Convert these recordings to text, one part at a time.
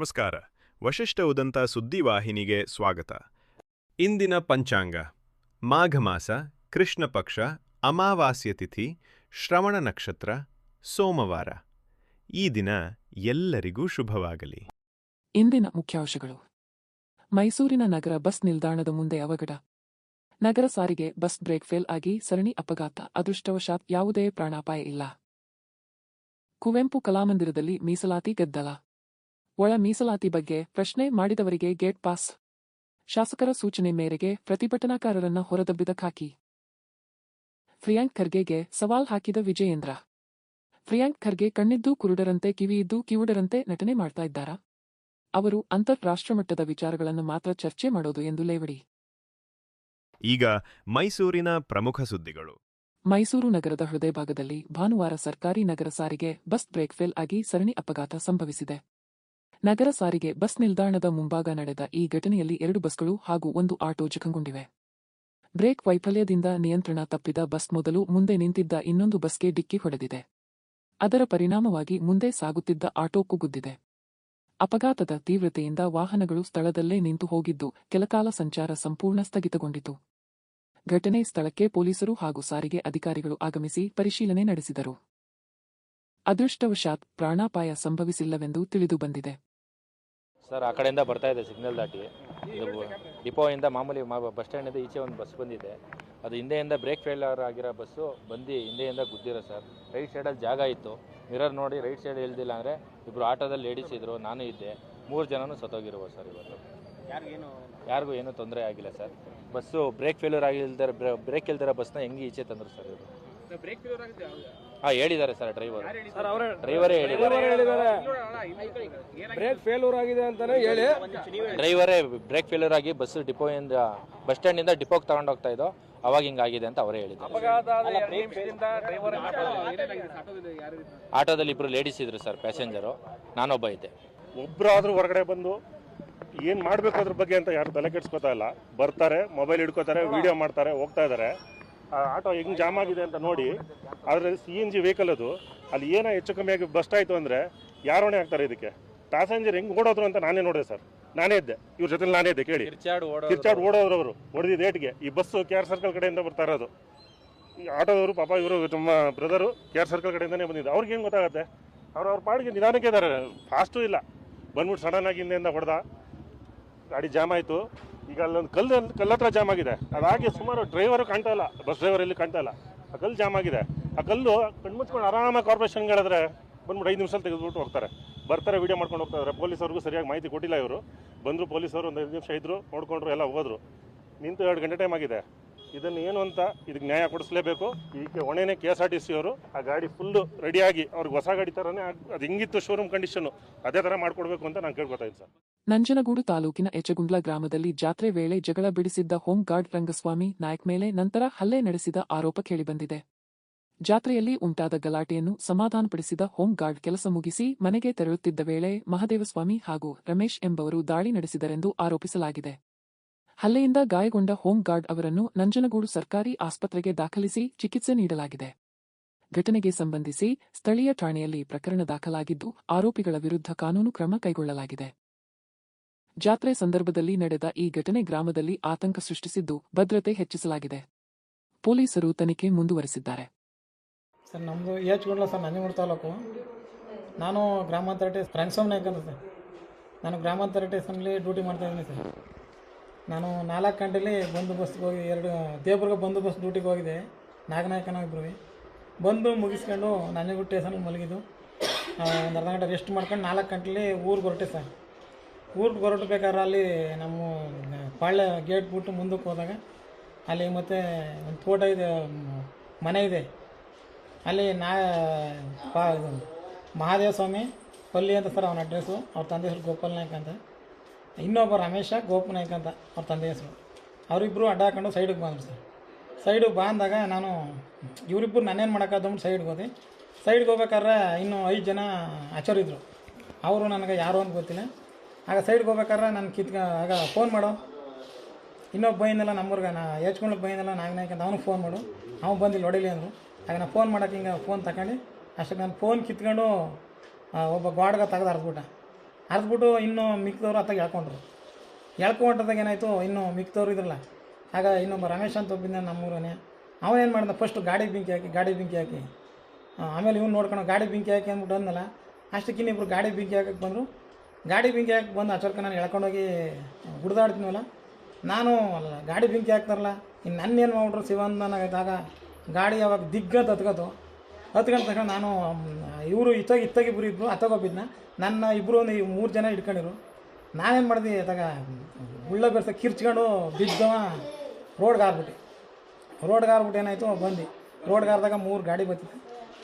ನಮಸ್ಕಾರ. ವಶಿಷ್ಠ ಉದಂತ ಸುದ್ದಿವಾಹಿನಿಗೆ ಸ್ವಾಗತ. ಇಂದಿನ ಪಂಚಾಂಗ. ಮಾಘ ಮಾಸ, ಕೃಷ್ಣ ಪಕ್ಷ, ಅಮಾವಾಸ್ಯ ತಿಥಿ, ಶ್ರವಣ ನಕ್ಷತ್ರ, ಸೋಮವಾರ. ಈ ದಿನ ಎಲ್ಲರಿಗೂ ಶುಭವಾಗಲಿ. ಇಂದಿನ ಮುಖ್ಯಾಂಶಗಳು. ಮೈಸೂರಿನ ನಗರ ಬಸ್ ನಿಲ್ದಾಣದ ಮುಂದೆ ಅವಘಡ. ನಗರ ಸಾರಿಗೆ ಬಸ್ ಬ್ರೇಕ್ ಫೇಲ್ ಆಗಿ ಸರಣಿ ಅಪಘಾತ, ಅದೃಷ್ಟವಶಾತ್ ಯಾವುದೇ ಪ್ರಾಣಾಪಾಯ ಇಲ್ಲ. ಕುವೆಂಪು ಕಲಾಮಂದಿರದಲ್ಲಿ ಮೀಸಲಾತಿ ಗದ್ದಲ. ಒಳ ಮೀಸಲಾತಿ ಬಗ್ಗೆ ಪ್ರಶ್ನೆ ಮಾಡಿದವರಿಗೆ ಗೇಟ್ ಪಾಸ್. ಶಾಸಕರ ಸೂಚನೆ ಮೇರೆಗೆ ಪ್ರತಿಭಟನಾಕಾರರನ್ನ ಹೊರದಬ್ಬಿದ ಖಾಕಿ. ಪ್ರಿಯಾಂಕ್ ಖರ್ಗೆಗೆ ಸವಾಲ್ ಹಾಕಿದ ವಿಜಯೇಂದ್ರ. ಪ್ರಿಯಾಂಕ್ ಖರ್ಗೆ ಕಣ್ಣಿದ್ದು ಕುರುಡರಂತೆ ಕಿವಿಯಿದ್ದು ಕಿವುಡರಂತೆ ನಟನೆ ಮಾಡ್ತಾ ಇದ್ದಾರಾ? ಅವರು ಅಂತಾರಾಷ್ಟ್ರಮಟ್ಟದ ವಿಚಾರಗಳನ್ನು ಮಾತ್ರ ಚರ್ಚೆ ಮಾಡೋದು ಎಂದು ಲೇವಡಿ. ಈಗ ಮೈಸೂರಿನ ಪ್ರಮುಖ ಸುದ್ದಿಗಳು. ಮೈಸೂರು ನಗರದ ಹೃದಯ ಭಾಗದಲ್ಲಿ ಭಾನುವಾರ ಸರ್ಕಾರಿ ನಗರ ಸಾರಿಗೆ ಬಸ್ ಬ್ರೇಕ್ ಫೇಲ್ ಆಗಿ ಸರಣಿ ಅಪಘಾತ ಸಂಭವಿಸಿದೆ. ನಗರ ಸಾರಿಗೆ ಬಸ್ ನಿಲ್ದಾಣದ ಮುಂಭಾಗ ನಡೆದ ಈ ಘಟನೆಯಲ್ಲಿ ಎರಡು ಬಸ್ಗಳು ಹಾಗೂ ಒಂದು ಆಟೋ ಜಖಂಗೊಂಡಿವೆ. ಬ್ರೇಕ್ ವೈಫಲ್ಯದಿಂದ ನಿಯಂತ್ರಣ ತಪ್ಪಿದ ಬಸ್ ಮೊದಲು ಮುಂದೆ ನಿಂತಿದ್ದ ಇನ್ನೊಂದು ಬಸ್ಗೆ ಡಿಕ್ಕಿ ಹೊಡೆದಿದೆ. ಅದರ ಪರಿಣಾಮವಾಗಿ ಮುಂದೆ ಸಾಗುತ್ತಿದ್ದ ಆಟೋ ಕುಗ್ಗುದ್ದಿದೆ ಅಪಘಾತದ ತೀವ್ರತೆಯಿಂದ ವಾಹನಗಳು ಸ್ಥಳದಲ್ಲೇ ನಿಂತು ಹೋಗಿದ್ದು, ಕೆಲಕಾಲ ಸಂಚಾರ ಸಂಪೂರ್ಣ ಸ್ಥಗಿತಗೊಂಡಿತು. ಘಟನೆ ಸ್ಥಳಕ್ಕೆ ಪೊಲೀಸರು ಹಾಗೂ ಸಾರಿಗೆ ಅಧಿಕಾರಿಗಳು ಆಗಮಿಸಿ ಪರಿಶೀಲನೆ ನಡೆಸಿದರು. ಅದೃಷ್ಟವಶಾತ್ ಪ್ರಾಣಾಪಾಯ ಸಂಭವಿಸಿಲ್ಲವೆಂದು ತಿಳಿದುಬಂದಿದೆ ಸರ್ ಆ ಕಡೆಯಿಂದ ಬರ್ತಾ ಇದೆ ಸಿಗ್ನಲ್ ದಾಟಿ. ಇದು ಡಿಪೋಯಿಂದ ಮಾಮೂಲಿ ಬಸ್ ಸ್ಟ್ಯಾಂಡಿಂದ ಈಚೆ ಒಂದು ಬಸ್ ಬಂದಿದೆ. ಅದು ಹಿಂದೆಯಿಂದ ಬ್ರೇಕ್ ಫೇಲ್ಯೂರ್ ಆಗಿರೋ ಬಸ್ಸು ಬಂದು ಹಿಂದೆಯಿಂದ ಗುದ್ದಿರೋ ಸರ್. ರೈಟ್ ಸೈಡಲ್ಲಿ ಜಾಗ ಇತ್ತು. ಮಿರರ್ ನೋಡಿ ರೈಟ್ ಸೈಡ್ ಇಲ್ದಿಲ್ಲ ಅಂದರೆ ಇಬ್ಬರು ಆಟೋದಲ್ಲಿ ಲೇಡೀಸ್ ಇದ್ದರು ನಾನು ಇದ್ದೆ. ಮೂರು ಜನನೂ ಸತ್ತೋಗಿರುವ ಸರ್ ಇವತ್ತು. ಯಾರಿಗೂ ಏನೂ ತೊಂದರೆ ಆಗಿಲ್ಲ ಸರ್. ಬಸ್ಸು ಬ್ರೇಕ್ ಫೇಲ್ಯೂರ್ ಆಗಿಲ್ದಿರೋ ಬ್ರೇಕ್ ಇಲ್ದಿರೋ ಬಸ್ನ ಹೆಂಗೆ ಈಚೆ ತಂದರು ಸರ್ ಇವರು? ಹಾಂ ಹೇಳಿದ್ದಾರೆ ಸರ್ ಡ್ರೈವರ್ ಡ್ರೈವರೇ ಹೇಳಿದ್ದಾರೆ? ಬ್ರೇಕ್ ಫೇಲ್ಯೂರ್ ಆಗಿದೆ ಅಂತಾನೆ ಹೇಳಿ. ಡ್ರೈವರೇ ಬ್ರೇಕ್ ಫೇಲ್ಯೂರ್ ಆಗಿ ಬಸ್ ಡಿಪೋಯಿಂದ ಬಸ್ ಸ್ಟ್ಯಾಂಡಿಂದ ಡಿಪೋಗೆ ತಗೊಂಡು ಹೋಗ್ತಾ ಇದ್ದೋ ಅವಾಗ ಹಿಂಗಾಗಿದೆ ಅಂತ ಅವರೇ ಹೇಳಿದ್ರು ಆಟೋದಲ್ಲಿ ಇಬ್ರು ಲೇಡೀಸ್ ಇದ್ರು ಸರ್ ಪ್ಯಾಸೆಂಜರು ನಾನೊಬ್ಬ ಇದ್ದೆ. ಒಬ್ಬರಾದ್ರೂ ಹೊರಗಡೆ ಬಂದು ಏನು ಮಾಡಬೇಕು ಅದ್ರ ಬಗ್ಗೆ ಅಂತ ಯಾರು ತಲೆ ಕೆಡ್ಸ್ಕೊತಾ ಇಲ್ಲ. ಬರ್ತಾರೆ ಮೊಬೈಲ್ ಹಿಡ್ಕೋತಾರೆ ವಿಡಿಯೋ ಮಾಡ್ತಾರೆ ಹೋಗ್ತಾ ಇದ್ದಾರೆ ಆ ಆಟೋ ಹೆಂಗೆ ಜಾಮ್ ಆಗಿದೆ ಅಂತ ನೋಡಿ ಅದರಲ್ಲಿ ಸಿ ಎನ್ ಜಿ ವೆಹಿಕಲ್ ಅದು ಅಲ್ಲಿ ಏನೋ ಹೆಚ್ಚು ಕಮ್ಮಿ ಆಗಿ ಬಸ್ಟ್ ಆಯಿತು ಅಂದರೆ ಯಾರು ಹೊಣೆ ಆಗ್ತಾರೆ ಇದಕ್ಕೆ? ಪ್ಯಾಸೆಂಜರ್ ಹೆಂಗ್ ಓಡೋದ್ರು ಅಂತ ನಾನೇ ನೋಡಿದೆ ಸರ್. ನಾನೇ ಇದ್ದೆ. ಇವ್ರ ಜೊತೆ ನಾನೇ ಇದ್ದೆ ಕೇಳಿ. ಕಿರ್ಚಾಡ್ ಓಡೋದ್ರು. ಅವರು ಹೊಡೆದಿದ್ದು ಏಟ್ಗೆ ಈ ಬಸ್ಸು ಕೆ ಆರ್ ಸರ್ಕಲ್ ಕಡೆಯಿಂದ ಬರ್ತಾ ಇರೋದು. ಈ ಆಟೋದವರು ಪಾಪ ಇವರು ನಮ್ಮ ಬ್ರದರು ಕೆ ಆರ್ ಸರ್ಕಲ್ ಕಡೆಯಿಂದನೇ ಬಂದಿದ್ದು. ಅವ್ರಿಗೆ ಏನು ಗೊತ್ತಾಗುತ್ತೆ? ಅವ್ರು ಅವ್ರ ಪಾಡಿಗೆ ನಿಧಾನಕ್ಕೆ ಇದ್ದಾರೆ ಫಾಸ್ಟು ಇಲ್ಲ. ಬಂದ್ಬಿಟ್ಟು ಸಡನ್ ಆಗಿ ಹಿಂದೆಯಿಂದ ಹೊಡೆದ. ಗಾಡಿ ಜಾಮ್ ಆಯಿತು. ಈಗ ಅಲ್ಲೊಂದು ಕಲ್ಲು ಕಲ್ಲ ಹತ್ರ ಜಾಮ್ ಆಗಿದೆ. ಅದಾಗಿ ಸುಮಾರು ಡ್ರೈವರು ಕಾಣ್ತಾ ಇಲ್ಲ. ಬಸ್ ಡ್ರೈವರ್ ಇಲ್ಲಿ ಕಾಣ್ತಾ ಇಲ್ಲ. ಆ ಕಲ್ಲು ಜಾಮ್ ಆಗಿದೆ. ಆ ಕಲ್ಲು ಕಣ್ಮುಚ್ಕೊಂಡು ಆರಾಮಾಗಿ ಕಾರ್ಪೊರೇಷನ್ ಹೇಳಿದ್ರೆ ಬಂದ್ಬಿಟ್ಟು ಐದು ನಿಮಿಷ ತೆಗೆದುಬಿಟ್ಟು ಹೋಗ್ತಾರೆ. ಬರ್ತಾರೆ ವಿಡಿಯೋ ಮಾಡ್ಕೊಂಡು ಹೋಗ್ತಾ ಇದ್ದಾರೆ ಪೊಲೀಸವ್ರಿಗೂ ಸರಿಯಾಗಿ ಮಾಹಿತಿ ಕೊಟ್ಟಿಲ್ಲ ಇವರು. ಬಂದರು ಪೊಲೀಸರು ಒಂದು ಐದು ನಿಮಿಷ ಇದ್ರು, ನೋಡಿಕೊಂಡ್ರು, ಎಲ್ಲ ಹೋದರು. ನಿಂತು ಎರಡು ಗಂಟೆ ಟೈಮ್ ಆಗಿದೆ. ಇದನ್ನು ಏನು ಅಂತ ಇದಕ್ಕೆ ನ್ಯಾಯ ಕೊಡಿಸ್ಲೇಬೇಕು. ಈಗ ಹೊಣೆನೇ K S R T C ಅವರು. ಆ ಗಾಡಿ ಫುಲ್ಲು ರೆಡಿಯಾಗಿ ಅವ್ರಿಗೆ ಹೊಸ ಗಾಡಿ ಥರನೇ ಅದು ಹೆಂಗಿತ್ತು ಶೋರೂಮ್ ಕಂಡೀಷನು ಅದೇ ಥರ ಮಾಡಿಕೊಡ್ಬೇಕು ಅಂತ ನಾನು ಕೇಳ್ಕೊತಾ ಇದ್ದೀನಿ, ಸರ್. ನಂಜನಗೂಡು ತಾಲೂಕಿನ ಎಚಗುಂಡ್ಲ ಗ್ರಾಮದಲ್ಲಿ ಜಾತ್ರೆ ವೇಳೆ ಜಗಳ ಬಿಡಿಸಿದ್ದ ಹೋಂಗಾರ್ಡ್ ರಂಗಸ್ವಾಮಿ ನಾಯಕ್ ಮೇಲೆ ನಂತರ ಹಲ್ಲೆ ನಡೆಸಿದ ಆರೋಪ ಕೇಳಿಬಂದಿದೆ. ಜಾತ್ರೆಯಲ್ಲಿ ಉಂಟಾದ ಗಲಾಟೆಯನ್ನು ಸಮಾಧಾನಪಡಿಸಿದ ಹೋಂಗಾರ್ಡ್ ಕೆಲಸ ಮುಗಿಸಿ ಮನೆಗೆ ತೆರಳುತ್ತಿದ್ದ ವೇಳೆ ಮಹದೇವಸ್ವಾಮಿ ಹಾಗೂ ರಮೇಶ್ ಎಂಬವರು ದಾಳಿ ನಡೆಸಿದರೆಂದು ಆರೋಪಿಸಲಾಗಿದೆ. ಹಲ್ಲೆಯಿಂದ ಗಾಯಗೊಂಡ ಹೋಂಗಾರ್ಡ್ ಅವರನ್ನು ನಂಜನಗೂಡು ಸರ್ಕಾರಿ ಆಸ್ಪತ್ರೆಗೆ ದಾಖಲಿಸಿ ಚಿಕಿತ್ಸೆ ನೀಡಲಾಗಿದೆ. ಘಟನೆಗೆ ಸಂಬಂಧಿಸಿ ಸ್ಥಳೀಯ ಠಾಣೆಯಲ್ಲಿ ಪ್ರಕರಣ ದಾಖಲಾಗಿದ್ದು, ಆರೋಪಿಗಳ ವಿರುದ್ಧ ಕಾನೂನು ಕ್ರಮ ಕೈಗೊಳ್ಳಲಾಗಿದೆ. ಜಾತ್ರೆ ಸಂದರ್ಭದಲ್ಲಿ ನಡೆದ ಈ ಘಟನೆ ಗ್ರಾಮದಲ್ಲಿ ಆತಂಕ ಸೃಷ್ಟಿಸಿದ್ದು ಭದ್ರತೆ ಹೆಚ್ಚಿಸಲಾಗಿದೆ. ಪೊಲೀಸರು ತನಿಖೆ ಮುಂದುವರೆಸಿದ್ದಾರೆ. ಸರ್ ನಮ್ಮದು ಏಚ್ಗೊಂಡ್ಲ ಸರ್, ನಂಜನಗೂಡು ತಾಲೂಕು. ನಾನು ಗ್ರಾಮಾಂತರ ಟೇ ರಂಗಸ್ವಾಮಿ ಅಂತ ಸರ್. ನಾನು ಗ್ರಾಮಾಂತರ ಸ್ಟೇಷನ್ಲಿ ಡ್ಯೂಟಿ ಮಾಡ್ತಾ ಇದ್ದೀನಿ ಸರ್. ನಾನು ನಾಲ್ಕು ಗಂಟೆಲಿ ಬಂದು ಬಸ್ಗೆ ಹೋಗಿ, ಎರಡು ಬಂದು ಬಸ್ ಡ್ಯೂಟಿಗೆ ಹೋಗಿದೆ ನಾಗನಾಯಕನ ಇಬ್ಬರು ಬಂದು ಮುಗಿಸ್ಕೊಂಡು ನಂಜನಗೂಡು ಸ್ಟೇಷನ್ಗೆ ಮಲಗಿದ್ದು ಒಂದು ಅರ್ಧ ಗಂಟೆ ರೆಸ್ಟ್ ಮಾಡ್ಕೊಂಡು ನಾಲ್ಕು ಗಂಟೆಲಿ ಊರಿಗೆ ಹೊರಟೆ ಸರ್. ಊರಿಗೆ ಹೊರಟಬೇಕಾದ್ರೆ ಅಲ್ಲಿ ನಮ್ಮ ಪಾಳ್ಯ ಗೇಟ್ ಬಿಟ್ಟು ಮುಂದಕ್ಕೆ ಹೋದಾಗ ಅಲ್ಲಿ ಮತ್ತೆ ಒಂದು ತೋಟ ಇದೆ ಮನೆ ಇದೆ. ಅಲ್ಲಿ ನಾ, ಪಾ, ಮಹಾದೇವ ಸ್ವಾಮಿ, ಪಲ್ಲಿ ಅಂತ ಸರ್ ಅವನ ಅಡ್ರೆಸ್ಸು, ಅವ್ರ ತಂದೆ ಹೆಸರು ಗೋಪಾಲ್ ನಾಯ್ಕ ಅಂತ. ಇನ್ನೊಬ್ಬ ರಮೇಶ ಗೋಪ ನಾಯ್ಕ ಅಂತ ಅವ್ರ ತಂದೆ ಹೆಸರು. ಅವರಿಬ್ಬರು ಅಡ್ಡ ಹಾಕೊಂಡು ಸೈಡಿಗೆ ಬಂದರು ಸರ್. ಸೈಡಿಗೆ ಬಂದಾಗ ನಾನು ಇವರಿಬ್ಬರು ನಾನೇನು ಮಾಡೋಕ್ಕಾದಂಬಿಟ್ಟು ಸೈಡ್ಗೆ ಹೋದೆ. ಸೈಡ್ಗೆ ಹೋಗ್ಬೇಕಾದ್ರೆ ಇನ್ನೂ ಐದು ಜನ ಆಚರಿದ್ರು ಅವರು ನನಗೆ ಯಾರು ಅಂತ ಗೊತ್ತಿಲ್ಲ. ಆಗ ಸೈಡ್ಗೆ ಹೋಗ್ಬೇಕಾದ್ರೆ ನಾನು ಕಿತ್ಕ, ಆಗ ಫೋನ್ ಮಾಡು. ಇನ್ನೊಬ್ಬ ಬೈನಲ್ಲ ನಮ್ಮೂರ್ಗೆ, ನಾ ಹೆಚ್ಕೊಂಡು ಬೈನಲ್ಲ ನಾಗ ನಾಯ್ಕ ಅಂತ ಅವ್ನಿಗೆ ಫೋನ್ ಮಾಡು. ಅವ್ನು ಬಂದಿಲ್ಲ ಹೊಡಿಲಿ ಅಂದರು ಆಗ ನಾನು ಫೋನ್ ಮಾಡೋಕೆ ಹಿಂಗೆ ಫೋನ್ ತಗೊಂಡು ಅಷ್ಟಕ್ಕೆ ನಾನು ಫೋನ್ ಕಿತ್ಕೊಂಡು ಒಬ್ಬ ಗಾಡ್ಗ ತೆಗ್ದು ಹರ್ಬಿಟ್ಟ ಹರಿದ್ಬಿಟ್ಟು ಇನ್ನೂ ಮಿಕ್ಕದವರು ಅತ್ತಾಗ ಹೇಳ್ಕೊಂಡ್ರು. ಹೇಳ್ಕೊಂಡ್ರದಾಗ ಏನಾಯಿತು, ಇನ್ನೂ ಮಿಕ್ಕದವ್ರು ಇದ್ರಲ್ಲ. ಆಗ ಇನ್ನೊಬ್ಬ ರಮೇಶ್ ಅಂತ ಒಬ್ಬಿದ್ದ ನಮ್ಮೂರನೇ. ಅವನೇನು ಮಾಡ್ದ ಫಸ್ಟ್ ಗಾಡಿಗೆ ಬೆಂಕಿ ಹಾಕಿ ಗಾಡಿಗೆ ಬೆಂಕಿ ಹಾಕಿ. ಆಮೇಲೆ ಇವ್ನು ನೋಡ್ಕೊಂಡು ಗಾಡಿ ಬೆಂಕಿ ಹಾಕಿ ಅಂದ್ಬಿಟ್ಟು ಅಂದಲ್ಲ. ಅಷ್ಟಕ್ಕೆ ಇನ್ನಿಬ್ರು ಗಾಡಿ ಬೆಂಕಿ ಹಾಕಕ್ಕೆ ಬಂದರು. ಗಾಡಿ ಬೆಂಕಿ ಹಾಕಿ ಬಂದು ಅಚರ್ಕ ನಾನು ಎಳ್ಕೊಂಡೋಗಿ ಗುಡ್ದಾಡ್ತೀನಲ್ಲ, ನಾನು ಅಲ್ಲ, ಗಾಡಿ ಬೆಂಕಿ ಹಾಕ್ತಾರಲ್ಲ, ಇನ್ನು ನನ್ನೇನು ಮಾಡ್ಬಿಟ್ರು ಶಿವಂದನಾಗ ಗಾಡಿ ಯಾವಾಗ ದಿಗ್ಗಂತ ಹತ್ಕೋತು ಹತ್ಕೊಂಡ ತಕ್ಷಣ ನಾನು ಇವರು ಇತ್ತಾಗ ಇತ್ತಾಗ ಇಬ್ಬರು ಇಬ್ಬರು ನನ್ನ ಇಬ್ಬರು ಒಂದು ಮೂರು ಜನ ಇಟ್ಕೊಂಡಿರು ನಾನೇನು ಮಾಡಿದೆ ಅದಾಗ ಉಳ್ಳ ಬೆರ್ಸ ಕಿರ್ಚ್ಕೊಂಡು ಬಿದ್ದವ, ರೋಡ್ಗೆ ಹಾರ್ಬಿಟ್ಟು. ರೋಡ್ಗೆ ಹಾರ್ಬಿಟ್ಟು ಏನಾಯಿತು ಬಂದು ರೋಡ್ಗೆ ಹಾರ್ದಾಗ ಮೂರು ಗಾಡಿ ಬತ್ತಿತ್ತು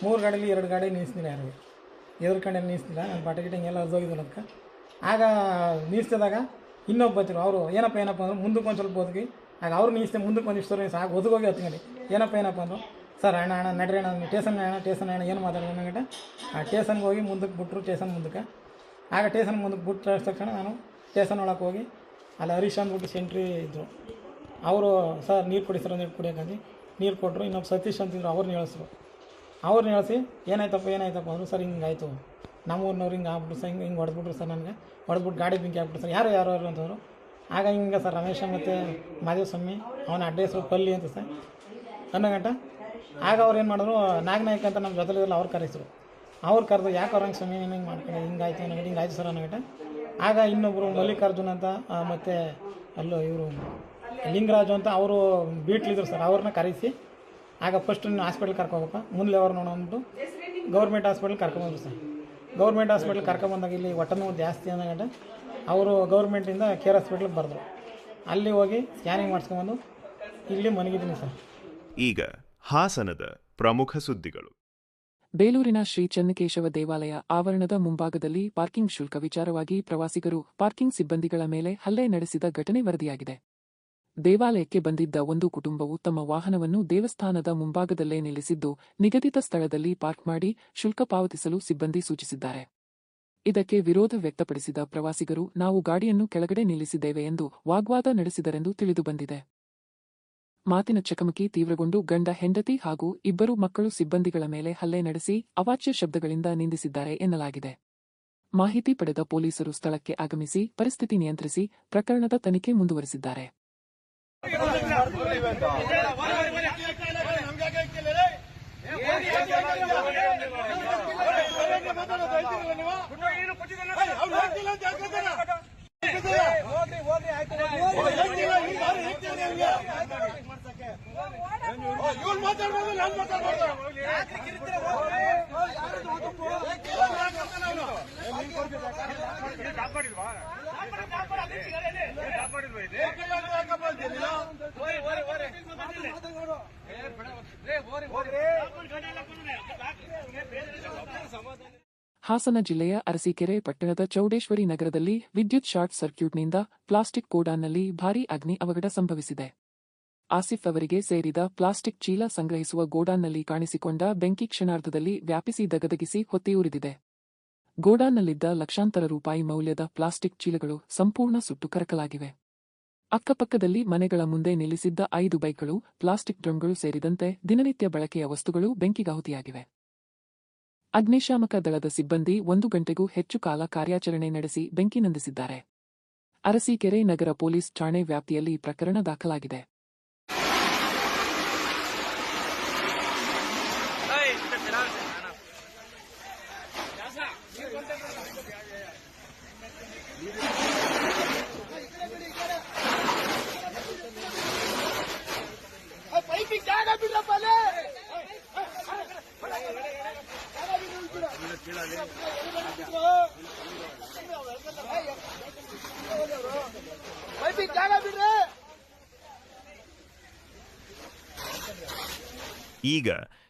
ಮೂರು ಗಾಡೀಲಿ ಎರಡು ಗಾಡಿ ನಿಲ್ಲಿಸ್ತೀನಿ ಯಾರಿಗೆ. ಎದುರ್ಕಂಡೆ ನಿಲ್ಲಿಸ್ತಿಲ್ಲ ನಾನು ಬಾಟ ಗಿಟ ಹಿಂಗೆಲ್ಲ ಹೋಗಿದ್ರು ಅದಕ್ಕೆ. ಆಗ ನೀಡ್ಸಿದಾಗ ಇನ್ನೊಬ್ಬ ಬರ್ತಿರು ಅವರು, ಏನಪ್ಪ ಏನಪ್ಪ ಅಂದ್ರೆ, ಮುಂದಕ್ಕೆ ಒಂದು ಸ್ವಲ್ಪ ಒದಗಿ ಆಗ ಅವ್ರು ನಿಲ್ಲಿಸ್ತೆ ಮುಂದಕ್ಕೆ ಒಂದು ಇಷ್ಟು ಸಾಕು ಒದಗೋಗಿ ಹತ್ಕೊಂಡು. ಏನಪ್ಪ ಏನಪ್ಪ ಅಂದರು, ಸರ್, ಅಣ್ಣ ಅಣ್ಣ, ನಡ್ರಿ ಅಣ್ಣ ಟೇಷನ್ ಅಣ್ಣ ಟೇಷನ್ ಅಣ್ಣ, ಏನು ಮಾತಾಡೋಣ ಗಂಟೆ ಆ ಟೇಷನ್ಗೆ ಹೋಗಿ ಮುಂದಕ್ಕೆ ಬಿಟ್ಟರು ಟೇಷನ್ ಮುಂದಕ್ಕೆ. ಆಗ ಟೇಷನ್ ಮುಂದಕ್ಕೆ ಬಿಟ್ಟ ತಕ್ಷಣ ನಾನು ಟೇಷನ್ ಒಳಗೆ ಹೋಗಿ ಅಲ್ಲಿ ಹರೀಶ್ ಅಂದ್ಬಿಟ್ಟು ಸೆಂಟ್ರಿ ಇದ್ದರು ಅವರು, ಸರ್, ನೀರು ಕೊಡಿ, ಸರ್, ನೀರು ಕುಡಿಯೋಕ್ಕಾಗಿ ನೀರು ಕೊಟ್ಟರು ಇನ್ನೊಬ್ಬ ಸತೀಶ್ ಅಂತಿದ್ರು, ಅವ್ರನ್ನ ಹೇಳಿಸ್ರು ಅವ್ರನ್ನ ಹೇಳಿಸಿ, ಏನಾಯ್ತಪ್ಪ ಏನಾಯ್ತಪ್ಪ? ಅಂದರು, ಸರ್, ಹಿಂಗಾಯ್ತು. ನಮ್ಮ ಊರಿನವ್ರು ಹಿಂಗೆ ಆಗ್ಬಿಟ್ಟು ಸರ್, ಹಿಂಗೆ ಹಿಂಗೆ ಹೊಡೆದ್ಬಿಟ್ರು ಸರ್ ನನಗೆ. ಹೊಡೆದ್ಬಿಟ್ಟು ಗಾಡಿ ಬೆಂಕಿ ಆಗ್ಬಿಟ್ರು ಸರ್. ಯಾರು ಯಾರು ಯಾರು ಅಂತವರು ಆಗ ಹಿಂಗೆ ಸರ್ ರಮೇಶ ಮತ್ತು ಮಾದೇವ ಸ್ವಾಮಿ ಅವನ ಅಡ್ಡ ಹೆಸರು ಪಲ್ಲಿ ಅಂತ ಸರ್. ಅನ್ನೋ ಗಂಟ. ಆಗ ಅವ್ರು ಏನು ಮಾಡಿದ್ರು, ನಾಗನಾಯ್ಕ ಅಂತ ನಮ್ಮ ಜೊತೆಲಿದ್ರಲ್ಲ ಅವ್ರು ಕರೆಸಿದ್ರು. ಅವ್ರು ಕರೆದು ಯಾಕೆ ಅವ್ರಂಗೆ ಸ್ವಾಮಿ ನೀನು ಹಿಂಗೆ ಮಾಡ್ಕೊಂಡು? ಹಿಂಗಾಯ್ತು ಅನ್ನೋ ಹಿಂಗೆ ಆಯ್ತು ಸರ್ ಅನ್ನೋ ಆಗ ಇನ್ನೊಬ್ಬರು ಮಲ್ಲಿಕಾರ್ಜುನ್ ಅಂತ ಮತ್ತು ಅಲ್ಲೋ ಇವರು, ಲಿಂಗರಾಜು ಅಂತ ಅವರು ಬೀಟ್ಲಿದ್ರು ಸರ್. ಅವ್ರನ್ನ ಕರೆಸಿ, ಆಗ ಫಸ್ಟ್ ನೀನು ಹಾಸ್ಪಿಟ್ಲ್ ಕರ್ಕೋಬೇಕು ಮುಂದೆ ಅವ್ರು ನೋಡೋಂಬಿಟ್ಟು ಗೌರ್ಮೆಂಟ್ ಹಾಸ್ಪಿಟ್ಲ್ ಕರ್ಕೊಂಬಂದ್ರು ಸರ್. ಗೌರ್ಮೆಂಟ್ ಹಾಸ್ಪಿಟ್ಲ್ ಕರ್ಕೊಂಬಂದಾಗ ಇಲ್ಲಿ ಹೊಟ್ಟೆ ನೋವು ಜಾಸ್ತಿ ಅನ್ನಗಂಟ ಅವರು ಗೌರ್ಮೆಂಟಿಂದ ಕೇರ್ ಹಾಸ್ಪಿಟ್ಲಿಗೆ ಬರೆದ್ರು. ಅಲ್ಲಿ ಹೋಗಿ ಸ್ಕ್ಯಾನಿಂಗ್ ಮಾಡಿಸ್ಕೊಂಬಂದು ಇಲ್ಲಿ ಮನಗಿದ್ದೀನಿ ಸರ್. ಈಗ ಹಾಸನದ ಪ್ರಮುಖ ಸುದ್ದಿಗಳು. ಬೇಲೂರಿನ ಶ್ರೀ ಚನ್ನಕೇಶವ ದೇವಾಲಯ ಆವರಣದ ಮುಂಭಾಗದಲ್ಲಿ ಪಾರ್ಕಿಂಗ್ ಶುಲ್ಕ ವಿಚಾರವಾಗಿ ಪ್ರವಾಸಿಗರು ಪಾರ್ಕಿಂಗ್ ಸಿಬ್ಬಂದಿಗಳ ಮೇಲೆ ಹಲ್ಲೆ ನಡೆಸಿದ ಘಟನೆ ವರದಿಯಾಗಿದೆ. ದೇವಾಲಯಕ್ಕೆ ಬಂದಿದ್ದ ಒಂದು ಕುಟುಂಬವು ತಮ್ಮ ವಾಹನವನ್ನು ದೇವಸ್ಥಾನದ ಮುಂಭಾಗದಲ್ಲೇ ನಿಲ್ಲಿಸಿದ್ದು, ನಿಗದಿತ ಸ್ಥಳದಲ್ಲಿ ಪಾರ್ಕ್ ಮಾಡಿ ಶುಲ್ಕ ಪಾವತಿಸಲು ಸಿಬ್ಬಂದಿ ಸೂಚಿಸಿದ್ದಾರೆ. ಇದಕ್ಕೆ ವಿರೋಧ ವ್ಯಕ್ತಪಡಿಸಿದ ಪ್ರವಾಸಿಗರು, ನಾವು ಗಾಡಿಯನ್ನು ಕೆಳಗಡೆ ನಿಲ್ಲಿಸಿದ್ದೇವೆ ಎಂದು ವಾಗ್ವಾದ ನಡೆಸಿದರೆಂದು ತಿಳಿದುಬಂದಿದೆ. ಮಾತಿನ ಚಕಮಕಿ ತೀವ್ರಗೊಂಡು ಗಂಡ, ಹೆಂಡತಿ ಹಾಗೂ ಇಬ್ಬರು ಮಕ್ಕಳು ಸಿಬ್ಬಂದಿಗಳ ಮೇಲೆ ಹಲ್ಲೆ ನಡೆಸಿ ಅವಾಚ್ಯ ಶಬ್ದಗಳಿಂದ ನಿಂದಿಸಿದ್ದಾರೆ ಎನ್ನಲಾಗಿದೆ. ಮಾಹಿತಿ ಪಡೆದ ಪೊಲೀಸರು ಸ್ಥಳಕ್ಕೆ ಆಗಮಿಸಿ, ಪರಿಸ್ಥಿತಿ ನಿಯಂತ್ರಿಸಿ ಪ್ರಕರಣದ ತನಿಖೆ ಮುಂದುವರೆಸಿದ್ದಾರೆ. ಇವ್ರು ಮಾತಾಡ್ಬೋದು ನಾನು ಮಾತಾಡ್ಬೋದು ಯಾರು ಕಾಪಾಡಿಲ್ವಾ ಹಾಸನ ಜಿಲ್ಲೆಯ ಅರಸೀಕೆರೆ ಪಟ್ಟಣದ ಚೌಡೇಶ್ವರಿ ನಗರದಲ್ಲಿ ವಿದ್ಯುತ್ ಶಾರ್ಟ್ ಸರ್ಕ್ಯೂಟ್ನಿಂದ ಪ್ಲಾಸ್ಟಿಕ್ ಗೋಡಾನ್ನಲ್ಲಿ ಭಾರೀ ಅಗ್ನಿ ಅವಘಡ ಸಂಭವಿಸಿದೆ. ಆಸಿಫ್ ಅವರಿಗೆ ಸೇರಿದ ಪ್ಲಾಸ್ಟಿಕ್ ಚೀಲ ಸಂಗ್ರಹಿಸುವ ಗೋಡಾನ್ನಲ್ಲಿ ಕಾಣಿಸಿಕೊಂಡ ಬೆಂಕಿ ಕ್ಷಣಾರ್ಧದಲ್ಲಿ ವ್ಯಾಪಿಸಿ ದಗದಗಿಸಿ ಹೊತ್ತಿಯುರಿದಿದೆ. ಗೋಡಾನ್ನಲ್ಲಿದ್ದ ಲಕ್ಷಾಂತರ ರೂಪಾಯಿ ಮೌಲ್ಯದ ಪ್ಲಾಸ್ಟಿಕ್ ಚೀಲಗಳು ಸಂಪೂರ್ಣ ಸುಟ್ಟು ಕರಕಲಾಗಿವೆ. ಅಕ್ಕಪಕ್ಕದಲ್ಲಿ ಮನೆಗಳ ಮುಂದೆ ನಿಲ್ಲಿಸಿದ್ದ ಐದು ಬೈಕ್ಗಳು, ಪ್ಲಾಸ್ಟಿಕ್ ಡ್ರಮ್ಗಳು ಸೇರಿದಂತೆ ದಿನನಿತ್ಯ ಬಳಕೆಯ ವಸ್ತುಗಳು ಬೆಂಕಿಗಾಹುತಿಯಾಗಿವೆ. ಅಗ್ನಿಶಾಮಕ ದಳದ ಸಿಬ್ಬಂದಿ ಒಂದು ಗಂಟೆಗೂ ಹೆಚ್ಚು ಕಾಲ ಕಾರ್ಯಾಚರಣೆ ನಡೆಸಿ ಬೆಂಕಿ ನಂದಿಸಿದ್ದಾರೆ. ಅರಸೀಕೆರೆ ನಗರ ಪೊಲೀಸ್ ಠಾಣೆ ವ್ಯಾಪ್ತಿಯಲ್ಲಿ ಪ್ರಕರಣ ದಾಖಲಾಗಿದೆ. ಈಗ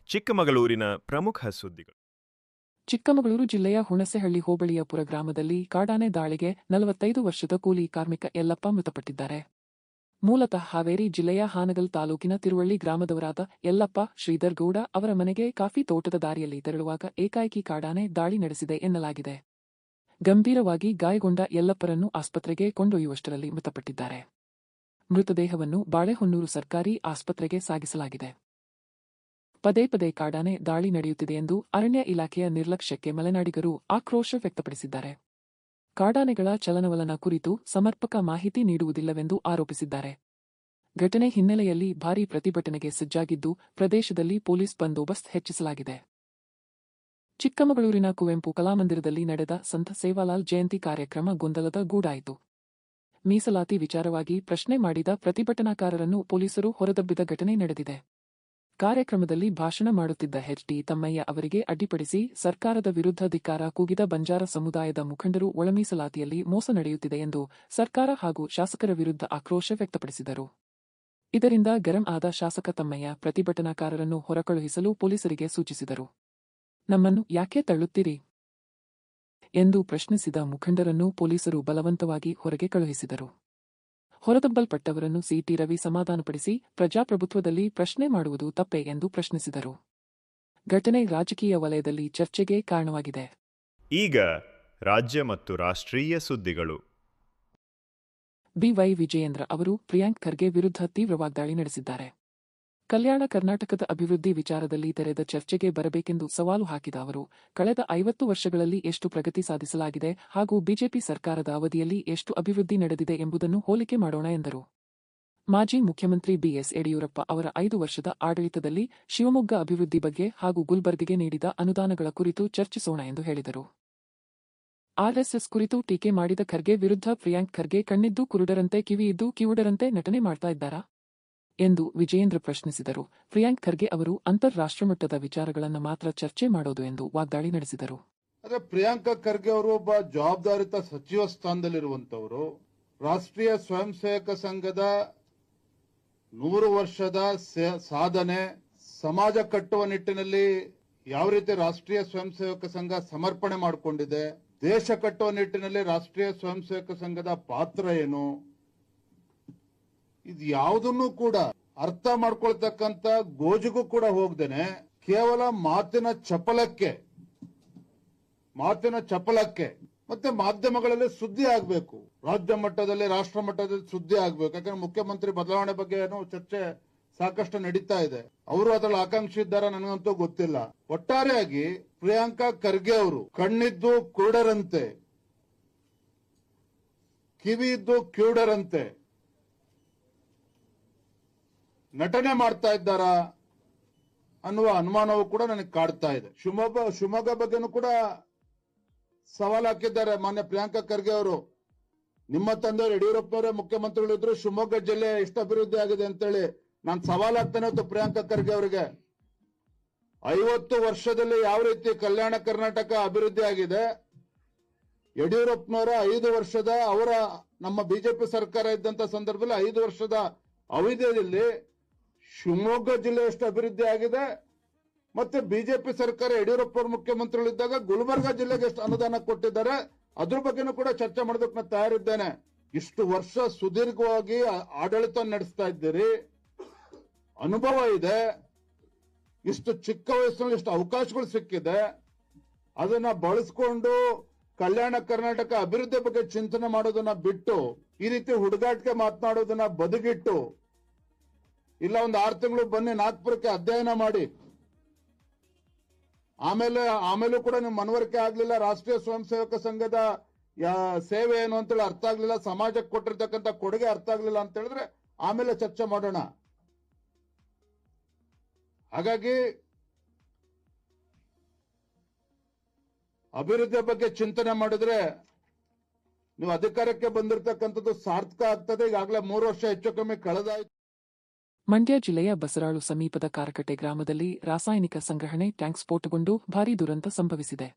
ಚಿಕ್ಕಮಗಳೂರಿನ ಪ್ರಮುಖ ಸುದ್ದಿಗಳು. ಚಿಕ್ಕಮಗಳೂರು ಜಿಲ್ಲೆಯ ಹುಣಸೆಹಳ್ಳಿ ಹೋಬಳಿಯ ಪುರ ಗ್ರಾಮದಲ್ಲಿ ಕಾಡಾನೆ ದಾಳಿಗೆ ನಲವತ್ತೈದು ವರ್ಷದ ಕೂಲಿ ಕಾರ್ಮಿಕ ಯಲ್ಲಪ್ಪ ಮೃತಪಟ್ಟಿದ್ದಾರೆ. ಮೂಲತಃ ಹಾವೇರಿ ಜಿಲ್ಲೆಯ ಹಾನಗಲ್ ತಾಲೂಕಿನ ತಿರುವಳ್ಳಿ ಗ್ರಾಮದವರಾದ ಯಲ್ಲಪ್ಪ ಶ್ರೀಧರ್ ಗೌಡ ಅವರ ಮನೆಗೆ ಕಾಫಿ ತೋಟದ ದಾರಿಯಲ್ಲಿ ತೆರಳುವಾಗ ಏಕಾಏಕಿ ಕಾಡಾನೆ ದಾಳಿ ನಡೆಸಿದೆ ಎನ್ನಲಾಗಿದೆ. ಗಂಭೀರವಾಗಿ ಗಾಯಗೊಂಡ ಯಲ್ಲಪ್ಪರನ್ನು ಆಸ್ಪತ್ರೆಗೆ ಕೊಂಡೊಯ್ಯುವಷ್ಟರಲ್ಲಿ ಮೃತಪಟ್ಟಿದ್ದಾರೆ. ಮೃತದೇಹವನ್ನು ಬಾಳೆಹೊನ್ನೂರು ಸರ್ಕಾರಿ ಆಸ್ಪತ್ರೆಗೆ ಸಾಗಿಸಲಾಗಿದೆ. ಪದೇ ಪದೇ ಕಾಡಾನೆ ದಾಳಿ ನಡೆಯುತ್ತಿದೆ ಎಂದು ಅರಣ್ಯ ಇಲಾಖೆಯ ನಿರ್ಲಕ್ಷ್ಯಕ್ಕೆ ಮಲೆನಾಡಿಗರು ಆಕ್ರೋಶ ವ್ಯಕ್ತಪಡಿಸಿದ್ದಾರೆ. ಕಾಡಾನೆಗಳ ಚಲನವಲನ ಕುರಿತು ಸಮರ್ಪಕ ಮಾಹಿತಿ ನೀಡುವುದಿಲ್ಲವೆಂದು ಆರೋಪಿಸಿದ್ದಾರೆ. ಘಟನೆ ಹಿನ್ನೆಲೆಯಲ್ಲಿ ಭಾರೀ ಪ್ರತಿಭಟನೆಗೆ ಸಜ್ಜಾಗಿದ್ದು, ಪ್ರದೇಶದಲ್ಲಿ ಪೊಲೀಸ್ ಬಂದೋಬಸ್ತ್ ಹೆಚ್ಚಿಸಲಾಗಿದೆ. ಚಿಕ್ಕಮಗಳೂರಿನ ಕುವೆಂಪು ಕಲಾಮಂದಿರದಲ್ಲಿ ನಡೆದ ಸಂತ ಸೇವಾಲಾಲ್ ಜಯಂತಿ ಕಾರ್ಯಕ್ರಮ ಗೊಂದಲದ ಗೂಡಾಯಿತು. ಮೀಸಲಾತಿ ವಿಚಾರವಾಗಿ ಪ್ರಶ್ನೆ ಮಾಡಿದ ಪ್ರತಿಭಟನಾಕಾರರನ್ನು ಪೊಲೀಸರು ಹೊರದಬ್ಬಿದ ಘಟನೆ ನಡೆದಿದೆ. ಕಾರ್ಯಕ್ರಮದಲ್ಲಿ ಭಾಷಣ ಮಾಡುತ್ತಿದ್ದ ಎಚ್ಡಿ ತಮ್ಮಯ್ಯ ಅವರಿಗೆ ಅಡ್ಡಿಪಡಿಸಿ ಸರ್ಕಾರದ ವಿರುದ್ಧ ಧಿಕ್ಕಾರ ಕೂಗಿದ ಬಂಜಾರ ಸಮುದಾಯದ ಮುಖಂಡರು ಒಳಮೀಸಲಾತಿಯಲ್ಲಿ ಮೋಸ ನಡೆಯುತ್ತಿದೆ ಎಂದು ಸರ್ಕಾರ ಹಾಗೂ ಶಾಸಕರ ವಿರುದ್ಧ ಆಕ್ರೋಶ ವ್ಯಕ್ತಪಡಿಸಿದರು. ಇದರಿಂದ ಗರಂ ಆದ ಶಾಸಕ ತಮ್ಮಯ್ಯ ಪ್ರತಿಭಟನಾಕಾರರನ್ನು ಹೊರಕಳುಹಿಸಲು ಪೊಲೀಸರಿಗೆ ಸೂಚಿಸಿದರು. ನಮ್ಮನ್ನು ಯಾಕೆ ತಳ್ಳುತ್ತೀರಿ? ಎಂದು ಪ್ರಶ್ನಿಸಿದ ಮುಖಂಡರನ್ನು ಪೊಲೀಸರು ಬಲವಂತವಾಗಿ ಹೊರಗೆ ಕಳುಹಿಸಿದರು. ಹೊರದಬ್ಬಲ್ಪಟ್ಟವರನ್ನು ಸಿಟಿ ರವಿ ಸಮಾಧಾನಪಡಿಸಿ ಪ್ರಜಾಪ್ರಭುತ್ವದಲ್ಲಿ ಪ್ರಶ್ನೆ ಮಾಡುವುದು ತಪ್ಪೆ ಎಂದು ಪ್ರಶ್ನಿಸಿದರು. ಘಟನೆ ರಾಜಕೀಯ ವಲಯದಲ್ಲಿ ಚರ್ಚೆಗೆ ಕಾರಣವಾಗಿದೆ. ಈಗ ರಾಜ್ಯ ಮತ್ತು ರಾಷ್ಟ್ರೀಯ ಸುದ್ದಿಗಳು. ಬಿವೈ ವಿಜಯೇಂದ್ರ ಅವರು ಪ್ರಿಯಾಂಕ್ ಖರ್ಗೆ ವಿರುದ್ಧ ತೀವ್ರ ವಾಗ್ದಾಳಿ ನಡೆಸಿದ್ದಾರೆ. ಕಲ್ಯಾಣ ಕರ್ನಾಟಕದ ಅಭಿವೃದ್ಧಿ ವಿಚಾರದಲ್ಲಿ ತೆರೆದ ಚರ್ಚೆಗೆ ಬರಬೇಕೆಂದು ಸವಾಲು ಹಾಕಿದ ಅವರು, ಕಳೆದ ಐವತ್ತು ವರ್ಷಗಳಲ್ಲಿ ಎಷ್ಟು ಪ್ರಗತಿ ಸಾಧಿಸಲಾಗಿದೆ ಹಾಗೂ ಬಿಜೆಪಿ ಸರ್ಕಾರದ ಅವಧಿಯಲ್ಲಿ ಎಷ್ಟು ಅಭಿವೃದ್ಧಿ ನಡೆದಿದೆ ಎಂಬುದನ್ನು ಹೋಲಿಕೆ ಮಾಡೋಣ ಎಂದರು. ಮಾಜಿ ಮುಖ್ಯಮಂತ್ರಿ ಬಿಎಸ್ ಯಡಿಯೂರಪ್ಪ ಅವರ ಐದು ವರ್ಷದ ಆಡಳಿತದಲ್ಲಿ ಶಿವಮೊಗ್ಗ ಅಭಿವೃದ್ಧಿ ಬಗ್ಗೆ ಹಾಗೂ ಗುಲ್ಬರ್ಗಿಗೆ ನೀಡಿದ ಅನುದಾನಗಳ ಕುರಿತು ಚರ್ಚಿಸೋಣ ಎಂದು ಹೇಳಿದರು. ಆರ್ಎಸ್ಎಸ್ ಕುರಿತು ಟೀಕೆ ಮಾಡಿದ ಖರ್ಗೆ ವಿರುದ್ಧ ಪ್ರಿಯಾಂಕ್ ಖರ್ಗೆ ಕಣ್ಣಿದ್ದು ಕುರುಡರಂತೆ ಕಿವಿಯಿದ್ದು ಕಿವುಡರಂತೆ ನಟನೆ ಮಾಡ್ತಾ ಇದ್ದಾರಾ? ಎಂದು ವಿಜಯೇಂದ್ರ ಪ್ರಶ್ನಿಸಿದರು. ಪ್ರಿಯಾಂಕ್ ಖರ್ಗೆ ಅವರು ಅಂತಾರಾಷ್ಟ್ರೀಯ ಮಟ್ಟದ ವಿಚಾರಗಳನ್ನು ಮಾತ್ರ ಚರ್ಚೆ ಮಾಡೋದು ಎಂದು ವಾಗ್ದಾಳಿ ನಡೆಸಿದರು. ಅದೇ ಪ್ರಿಯಾಂಕಾ ಖರ್ಗೆ ಅವರು ಒಬ್ಬ ಜವಾಬ್ದಾರಿತ ಸಚಿವ ಸ್ಥಾನದಲ್ಲಿರುವಂತವರು ರಾಷ್ಟ್ರೀಯ ಸ್ವಯಂ ಸೇವಕ ಸಂಘದ ನೂರು ವರ್ಷದ ಸಾಧನೆ, ಸಮಾಜ ಕಟ್ಟುವ ನಿಟ್ಟಿನಲ್ಲಿ ಯಾವ ರೀತಿ ರಾಷ್ಟ್ರೀಯ ಸ್ವಯಂ ಸೇವಕ ಸಂಘ ಸಮರ್ಪಣೆ ಮಾಡಿಕೊಂಡಿದೆ, ದೇಶ ಕಟ್ಟುವ ನಿಟ್ಟಿನಲ್ಲಿ ರಾಷ್ಟ್ರೀಯ ಸ್ವಯಂ ಸೇವಕ ಸಂಘದ ಪಾತ್ರ ಏನು ಇದು ಯಾವುದನ್ನು ಕೂಡ ಅರ್ಥ ಮಾಡ್ಕೊಳ್ತಕ್ಕಂತ ಗೋಜಿಗೂ ಕೂಡ ಹೋಗ್ದೇನೆ, ಕೇವಲ ಮಾತಿನ ಚಪಲಕ್ಕೆ ಮಾತಿನ ಚಪಲಕ್ಕೆ ಮತ್ತೆ ಮಾಧ್ಯಮಗಳಲ್ಲಿ ಸುದ್ದಿ ಆಗ್ಬೇಕು. ರಾಜ್ಯ ಮಟ್ಟದಲ್ಲಿ, ರಾಷ್ಟ್ರ ಮಟ್ಟದಲ್ಲಿ ಸುದ್ದಿ ಆಗ್ಬೇಕು. ಯಾಕಂದ್ರೆ ಮುಖ್ಯಮಂತ್ರಿ ಬದಲಾವಣೆ ಬಗ್ಗೆ ಏನೋ ಚರ್ಚೆ ಸಾಕಷ್ಟು ನಡೀತಾ ಇದೆ. ಅವರು ಅದ್ರಲ್ಲಿ ಆಕಾಂಕ್ಷಿ ಇದ್ದಾರ ನನಗಂತೂ ಗೊತ್ತಿಲ್ಲ. ಒಟ್ಟಾರೆಯಾಗಿ ಪ್ರಿಯಾಂಕಾ ಖರ್ಗೆ ಅವರು, ಕಣ್ಣಿದ್ದು ಕುರುಡರಂತೆ ಕಿವಿ ಇದ್ದು ಕಿವುಡರಂತೆ ನಟನೆ ಮಾಡ್ತಾ ಇದ್ದಾರಾ ಅನ್ನುವ ಅನುಮಾನವು ಕೂಡ ನನಗೆ ಕಾಡ್ತಾ ಇದೆ. ಶಿವಮೊಗ್ಗ ಶಿವಮೊಗ್ಗ ಬಗ್ಗೆನೂ ಕೂಡ ಸವಾಲು ಹಾಕಿದ್ದಾರೆ ಮಾನ್ಯ ಪ್ರಿಯಾಂಕಾ ಖರ್ಗೆ ಅವರು. ನಿಮ್ಮ ತಂದೆಯವರು ಯಡಿಯೂರಪ್ಪನವರೇ ಮುಖ್ಯಮಂತ್ರಿಗಳಿದ್ರು ಶಿವಮೊಗ್ಗ ಜಿಲ್ಲೆ ಇಷ್ಟ ಅಭಿವೃದ್ಧಿ ಆಗಿದೆ ಅಂತೇಳಿ ನಾನು ಸವಾಲು ಹಾಕ್ತೇನೆ ಇವತ್ತು ಪ್ರಿಯಾಂಕಾ ಖರ್ಗೆ ಅವರಿಗೆ. ಐವತ್ತು ವರ್ಷದಲ್ಲಿ ಯಾವ ರೀತಿ ಕಲ್ಯಾಣ ಕರ್ನಾಟಕ ಅಭಿವೃದ್ಧಿ ಆಗಿದೆ? ಯಡಿಯೂರಪ್ಪನವರ ಐದು ವರ್ಷದ ಅವರ ನಮ್ಮ ಬಿಜೆಪಿ ಸರ್ಕಾರ ಇದ್ದಂತ ಸಂದರ್ಭದಲ್ಲಿ ಐದು ವರ್ಷದ ಅವಧಿಯಲ್ಲಿ ಶಿವಮೊಗ್ಗ ಜಿಲ್ಲೆ ಎಷ್ಟು ಅಭಿವೃದ್ಧಿ ಆಗಿದೆ? ಮತ್ತೆ ಬಿಜೆಪಿ ಸರ್ಕಾರ ಯಡಿಯೂರಪ್ಪ ಮುಖ್ಯಮಂತ್ರಿಗಳಿದ್ದಾಗ ಗುಲ್ಬರ್ಗಾ ಜಿಲ್ಲೆಗೆ ಎಷ್ಟು ಅನುದಾನ ಕೊಟ್ಟಿದ್ದಾರೆ? ಅದ್ರ ಬಗ್ಗೆನೂ ಕೂಡ ಚರ್ಚೆ ಮಾಡೋದಕ್ಕೆ ನಾನು ತಯಾರಿದ್ದೇನೆ. ಇಷ್ಟು ವರ್ಷ ಸುದೀರ್ಘವಾಗಿ ಆಡಳಿತ ನಡೆಸ್ತಾ ಇದ್ದೀರಿ. ಅನುಭವ ಇದೆ. ಇಷ್ಟು ಚಿಕ್ಕ ವಯಸ್ಸಿನಲ್ಲಿ ಇಷ್ಟು ಅವಕಾಶಗಳು ಸಿಕ್ಕಿದೆ. ಅದನ್ನ ಬಳಸ್ಕೊಂಡು ಕಲ್ಯಾಣ ಕರ್ನಾಟಕ ಅಭಿವೃದ್ಧಿ ಬಗ್ಗೆ ಚಿಂತನೆ ಮಾಡೋದನ್ನ ಬಿಟ್ಟು, ಈ ರೀತಿ ಹುಡುಗಾಟಕ್ಕೆ ಮಾತನಾಡೋದನ್ನ ಬದಿಗಿಟ್ಟು ಇಲ್ಲ, ಒಂದು ಆರು ತಿಂಗಳು ಬನ್ನಿ, ನಾಗ್ಪುರಕ್ಕೆ ಅಧ್ಯಯನ ಮಾಡಿ. ಆಮೇಲೆ, ಆಮೇಲೂ ಕೂಡ ನಿಮ್ ಮನವರಿಕೆ ಆಗ್ಲಿಲ್ಲ, ರಾಷ್ಟ್ರೀಯ ಸ್ವಯಂ ಸೇವಕ ಸಂಘದ ಸೇವೆ ಏನು ಅಂತೇಳಿ ಅರ್ಥ ಆಗ್ಲಿಲ್ಲ, ಸಮಾಜಕ್ಕೆ ಕೊಟ್ಟಿರ್ತಕ್ಕಂಥ ಕೊಡುಗೆ ಅರ್ಥ ಆಗ್ಲಿಲ್ಲ ಅಂತ ಹೇಳಿದ್ರೆ ಆಮೇಲೆ ಚರ್ಚೆ ಮಾಡೋಣ. ಹಾಗಾಗಿ ಅಭಿವೃದ್ಧಿ ಬಗ್ಗೆ ಚಿಂತನೆ ಮಾಡಿದ್ರೆ ನೀವು ಅಧಿಕಾರಕ್ಕೆ ಬಂದಿರತಕ್ಕಂಥದ್ದು ಸಾರ್ಥಕ ಆಗ್ತದೆ. ಈಗಾಗಲೇ ಮೂರು ವರ್ಷ ಹೆಚ್ಚು ಕಮ್ಮಿ ಕಳೆದಾಯ್ತು. ಮಂಡ್ಯ ಜಿಲ್ಲೆಯ ಬಸರಾಳು ಸಮೀಪದ ಕಾರಕಟ್ಟೆ ಗ್ರಾಮದಲ್ಲಿ ರಾಸಾಯನಿಕ ಸಂಗ್ರಹಣೆ ಟ್ಯಾಂಕ್ ಸ್ಫೋಟಗೊಂಡು ಭಾರೀ ದುರಂತ ಸಂಭವಿಸಿದೆ.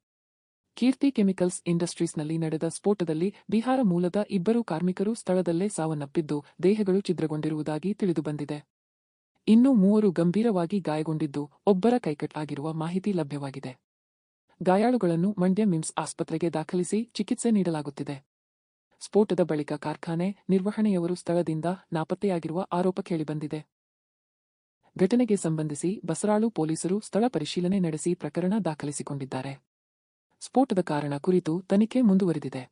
ಕೀರ್ತಿ ಕೆಮಿಕಲ್ಸ್ ಇಂಡಸ್ಟ್ರೀಸ್ನಲ್ಲಿ ನಡೆದ ಸ್ಫೋಟದಲ್ಲಿ ಬಿಹಾರ ಮೂಲದ ಇಬ್ಬರು ಕಾರ್ಮಿಕರು ಸ್ಥಳದಲ್ಲೇ ಸಾವನ್ನಪ್ಪಿದ್ದು, ದೇಹಗಳು ಛಿದ್ರಗೊಂಡಿರುವುದಾಗಿ ತಿಳಿದುಬಂದಿದೆ. ಇನ್ನು ಮೂವರು ಗಂಭೀರವಾಗಿ ಗಾಯಗೊಂಡಿದ್ದು, ಒಬ್ಬರ ಕೈಕಟ್ ಆಗಿರುವ ಮಾಹಿತಿ ಲಭ್ಯವಾಗಿದೆ. ಗಾಯಾಳುಗಳನ್ನು ಮಂಡ್ಯ ಮಿಮ್ಸ್ ಆಸ್ಪತ್ರೆಗೆ ದಾಖಲಿಸಿ ಚಿಕಿತ್ಸೆ ನೀಡಲಾಗುತ್ತಿದೆ. ಸ್ಫೋಟದ ಬಳಿಕ ಕಾರ್ಖಾನೆ ನಿರ್ವಹಣೆಯವರು ಸ್ಥಳದಿಂದ ನಾಪತ್ತೆಯಾಗಿರುವ ಆರೋಪ ಕೇಳಿಬಂದಿದೆ. ಘಟನೆಗೆ ಸಂಬಂಧಿಸಿ ಬಸರಾಳು ಪೊಲೀಸರು ಸ್ಥಳ ಪರಿಶೀಲನೆ ನಡೆಸಿ ಪ್ರಕರಣ ದಾಖಲಿಸಿಕೊಂಡಿದ್ದಾರೆ. ಸ್ಫೋಟದ ಕಾರಣ ಕುರಿತು ತನಿಖೆ ಮುಂದುವರೆದಿದೆ.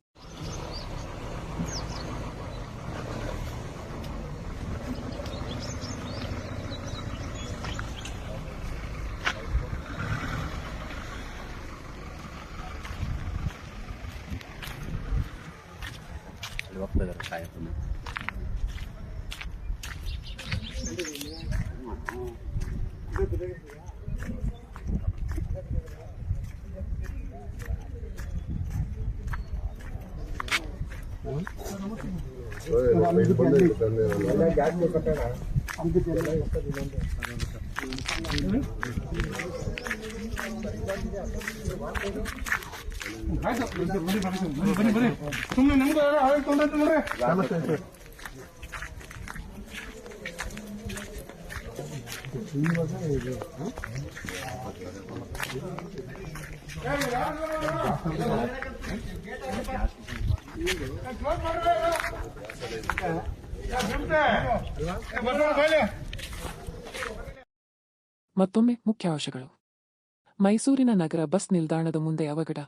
ಸಾಯಪ್ಪನ ಮತ್ತೊಮ್ಮೆ ಮುಖ್ಯಾಂಶಗಳು. ಮೈಸೂರಿನ ನಗರ ಬಸ್ ನಿಲ್ದಾಣದ ಮುಂದೆ ಅವಘಡ.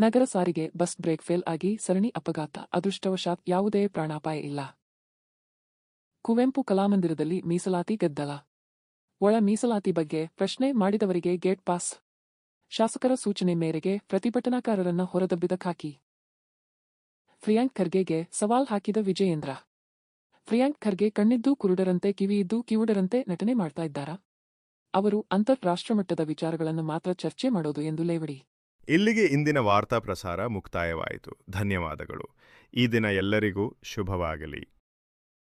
ನಗರ ಸಾರಿಗೆ ಬಸ್ ಬ್ರೇಕ್ ಫೇಲ್ ಆಗಿ ಸರಣಿ ಅಪಘಾತ, ಅದೃಷ್ಟವಶಾತ್ ಯಾವುದೇ ಪ್ರಾಣಾಪಾಯ ಇಲ್ಲ. ಕುವೆಂಪು ಕಲಾಮಂದಿರದಲ್ಲಿ ಮೀಸಲಾತಿ ಗದ್ದಲ. ಒಳ ಮೀಸಲಾತಿ ಬಗ್ಗೆ ಪ್ರಶ್ನೆ ಮಾಡಿದವರಿಗೆ ಗೇಟ್ ಪಾಸ್. ಶಾಸಕರ ಸೂಚನೆ ಮೇರೆಗೆ ಪ್ರತಿಭಟನಾಕಾರರನ್ನ ಹೊರದಬ್ಬಿದ ಖಾಕಿ. ಪ್ರಿಯಾಂಕ್ ಖರ್ಗೆಗೆ ಸವಾಲ್ ಹಾಕಿದ ವಿಜಯೇಂದ್ರ. ಪ್ರಿಯಾಂಕ್ ಖರ್ಗೆ ಕಣ್ಣಿದ್ದೂ ಕುರುಡರಂತೆ, ಕಿವಿಯಿದ್ದು ಕಿವುಡರಂತೆ ನಟನೆ ಮಾಡ್ತಾ ಇದ್ದಾರಾ? ಅವರು ಅಂತಾರಾಷ್ಟ್ರಮಟ್ಟದ ವಿಚಾರಗಳನ್ನು ಮಾತ್ರ ಚರ್ಚೆ ಮಾಡೋದು ಎಂದು ಲೇವಡಿ. ಇಲ್ಲಿಗೆ ಇಂದಿನ ವಾರ್ತಾ ಪ್ರಸಾರ ಮುಕ್ತಾಯವಾಯಿತು. ಧನ್ಯವಾದಗಳು. ಈ ದಿನ ಎಲ್ಲರಿಗೂ ಶುಭವಾಗಲಿ.